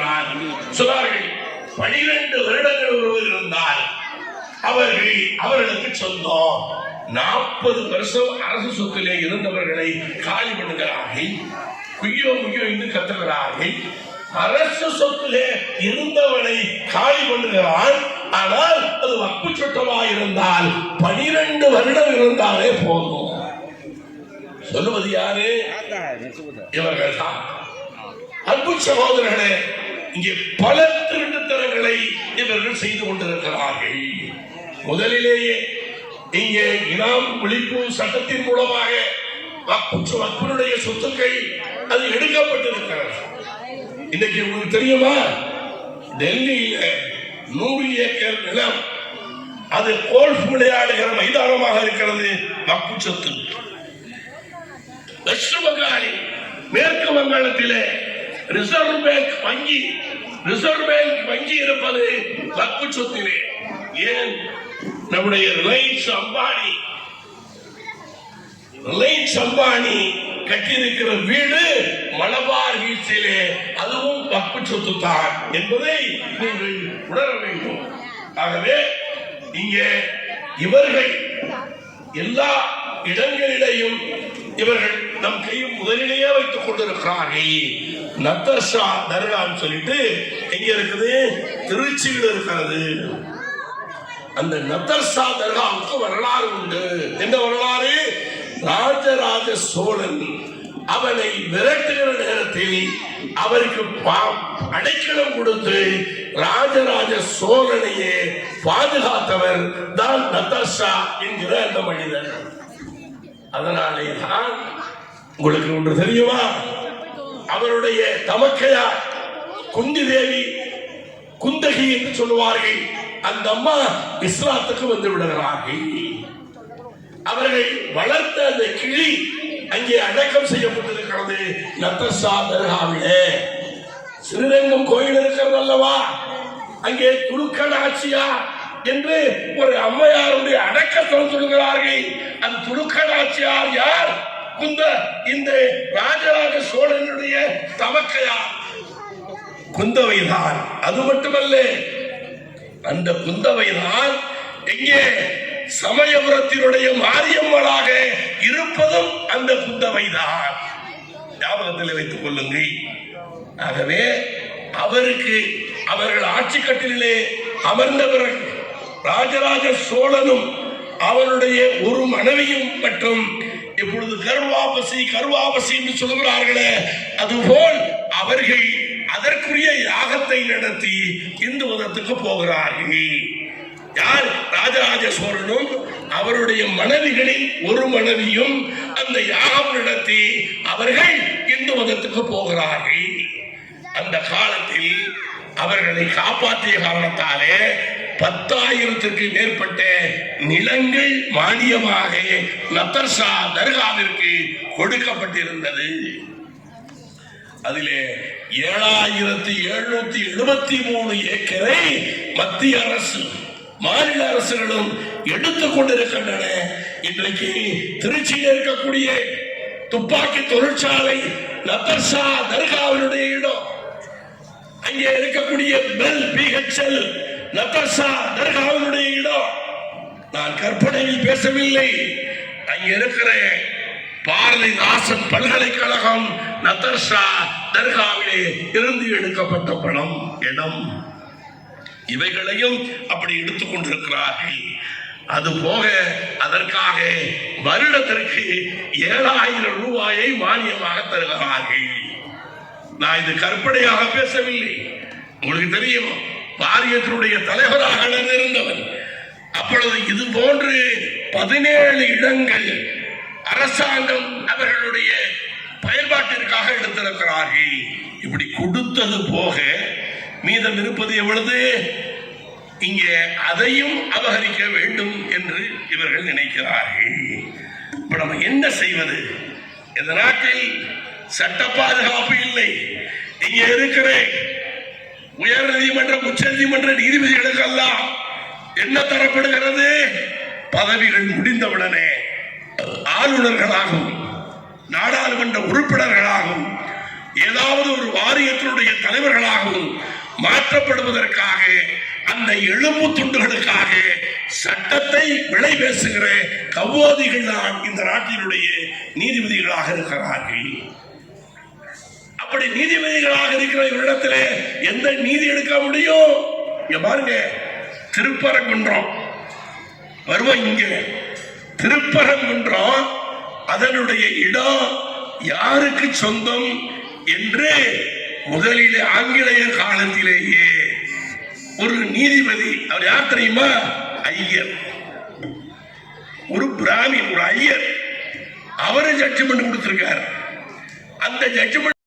இருக்கிறார் சொன்னார்கள் பனிரெண்டு வருடங்கள் ஒருவர் இருந்தால் அவர்கள் அவர்களுக்கு சொந்தம். நாற்பது வருஷம் அரசு சொத்திலே இருந்தவர்களை காலி பண்ணுகிறார்கள். குய்யோ முய்யோ என்று கத்துகிறார்கள். அரசு சொத்திலே இருந்தவனை காலி பண்ணுகிறான். ஆனால் அது வப்பு சொட்டமா இருந்தால் பனிரெண்டு வருடம் இருந்தாலே போதும். சொல்லுவது யாரு? இவர்கள் தான் அற்புத சகோதரர்களே இங்கே பல திருட்டுத்தனங்களை இவர்கள் செய்து கொண்டிருக்கிறார்கள். முதலிலேயே இங்கே இனாம் ஒழிப்பு சட்டத்தின் மூலமாக மக்களுடைய சொத்துக்கள் அது எடுக்கப்பட்டிருக்கிறது. இன்னைக்கு உங்களுக்கு தெரியுமா? டெல்லியில நூறு ஏக்கர் நிலம் அது கோல்ஃப் விளையாடுகிற மைதானமாக இருக்கிறது மக்கு சொத்து வெஸ்ட் பெங்காலில் மேற்கு வங்காளத்திலே ரிசர்வ் பேங்க் வங்கி ரிசர்வ் பேங்க் வங்கி இருப்பது தப்பு சொத்திலே. ஏன்? நம்முடைய ரிலையன்ஸ் அம்பானி ரிலையன்ஸ் அம்பானி கட்டியிருக்கிற வீடு மலபார் வீழ்ச்சியிலே அதுவும் வக்பு சொத்து தான் என்பதை நீங்கள் உணர வேண்டும். ஆகவே இங்கே இவர்கள் எல்லா இடங்களிலேயும் இவர்கள் நம் கையும் முதலிலேயே வைத்துக் கொண்டிருக்கிறார்கள். நத்தர்ஷா தர்கான்னு சொல்லிட்டு எங்க இருக்குது? திருச்சியில் இருக்கிறது. அந்த நத்தர்ஷா தர்காவுக்கு வரலாறு உண்டு. எந்த வரலாறு? ராஜராஜ சோழன் அவனை விரட்டுகிற நேரத்தில் அவருக்கு பா- அடைக்கலம் கொடுத்து ராஜராஜ சோழனையே பாதுகாத்தவர் தான் நத்தர்ஷா என்கிற அந்த மனிதன். அதனாலே தான் உங்களுக்கு ஒன்று தெரியுமா? அவருடைய தமக்கையார் குந்தி தேவி குந்தகி என்று சொல்லுவார்கள். அந்த அம்மா இஸ்லாத்துக்கு வந்து விடுகிறார்கள். அவர்கள் வளர்த்த அந்த கிளி அங்கே அடக்கம் செய்யப்பட்டிருக்கிறது. நத்தசா தர்காவிலே ஸ்ரீரங்கம் கோயில் இருக்கிறது அல்லவா அங்கே துலுக்கநாச்சியா என்று ஒரு அம்மையாருடைய அடக்கத்தம் சொல்கிறார்கள். அந்த துலுக்கநாச்சியார் யார்? குந்த இந்த ராஜராஜ சோழனுடைய தமக்கையார். குந்தவைதான். அது மட்டுமல்ல அந்த குந்தவைதான் எங்கே? சமயபுரத்தினுடைய மாரியம்மளாக இருப்பதும் அந்த குந்தவைதான். ஞாபகத்தில் வைத்துக் கொள்ளுங்கள். ஆகவே அவருக்கு அவர்கள் ஆட்சி கட்டிலே அமர்ந்தவர்கள் ராஜராஜ சோழனும் அவனுடைய ஒரு மனைவியும் மற்றும் இப்பொழுது கருவாபசி கருவாபசி என்று சொல்கிறார்களே அதுபோல் அவர்கள் அதற்குரிய யாகத்தை நடத்தி இந்து மதத்துக்கு போகிறார்கள் யார் ராஜராஜ சோழனும் அவருடைய மனைவிகளில் ஒரு மனைவியும் அந்த யாகம் நடத்தி அவர்கள் இந்து மதத்துக்கு போகிறார்கள்? அந்த காலத்தில் அவர்களை காப்பாற்றிய காரணத்தாலே பத்தாயிரத்திற்கு மேற்பட்ட நிலங்கள் மானியமாக நத்தர்ஷா தர்காவிற்கு கொடுக்கப்பட்டிருந்தது. அதிலே ஏழாயிரத்தி எழுநூத்தி எழுபத்தி மூணு ஏக்கரை மத்திய அரசு மாநில அரசுகளும் எடுத்துக் கொண்டிருக்கின்றன. இன்றைக்கு திருச்சியில் இருக்கக்கூடிய துப்பாக்கி தொழிற்சாலை நத்தர்ஷா தர்காவினுடைய இடம். அங்கே இருக்கக்கூடிய பெல் பிஹெச்எல் நத்தர்ஷா தர்காவினுடைய இடம். நான் கற்பனையில் பேசவில்லை. அங்க இருக்கிற பாரதிதாசன் பல்கலைக்கழகம் நத்தர்ஷா தர்காவிலே இருந்து எடுக்கப்பட்ட பணம் இடம். இவைகளையும் அப்படி எடுத்துக்கொண்டிருக்கிறார்கள் அது போக அதற்காக வருடத்திற்கு ஏழாயிரம் ரூபாயை மானியமாக தருகிறார்கள். நான் இது கற்பனையாக பேசவில்லை. உங்களுக்கு தெரியும்? வாரியத்தினுடைய தலைவராக நான் இருந்தவன் அப்பொழுது இது போன்று பதினேழு இடங்கள் அரசாங்கம் அவர்களுடைய பயன்பாட்டிற்காக எடுத்திருக்கிறார்கள். இப்படி கொடுத்தது போக மீதம் இருப்பது எவ்வளவு? இங்கே அதையும் அபகரிக்க வேண்டும் என்று இவர்கள் நினைக்கிறார்கள். இப்ப நம்ம என்ன செய்வது? இந்த நாட்டில் சட்ட பாதுகாப்பு இல்லை. இங்கே இருக்கிற உயர் நீதிமன்றம் உச்ச நீதிமன்ற நீதிபதிகளுக்கெல்லாம் என்ன தரப்படுகிறது? பதவிகள் முடிந்தவுடனே ஆளுநர்களாகவும் நாடாளுமன்ற உறுப்பினர்களாகவும் ஏதாவது ஒரு வாரியத்தினுடைய தலைவர்களாகவும் மாற்றப்படுவதற்காக அந்த எலும்பு துண்டுகளுக்காக சட்டத்தை விலை பேசுகிற கவ்வோதிகள் தான் இந்த நாட்டினுடைய நீதிபதிகளாக இருக்கிறார்கள். அப்படி நீதிபதிகளாக இருக்கிற இவரிடத்திலே எந்த நீதி எடுக்க முடியும்? இங்க பாருங்க திருப்பரங்குன்றம். வருவோம் இங்க. திருப்பரங்குன்றம் அதனுடைய இடம் யாருக்கு சொந்தம் என்று முதலிலே ஆங்கிலேயர் காலத்திலேயே ஒரு நீதிபதி அவர் யார் தெரியுமா? ஐயர். ஒரு பிராமின் ஒரு ஐயர். அவரை ஜட்ஜ்மெண்ட் கொடுத்திருக்கார். அந்த ஜட்ஜ்மெண்ட்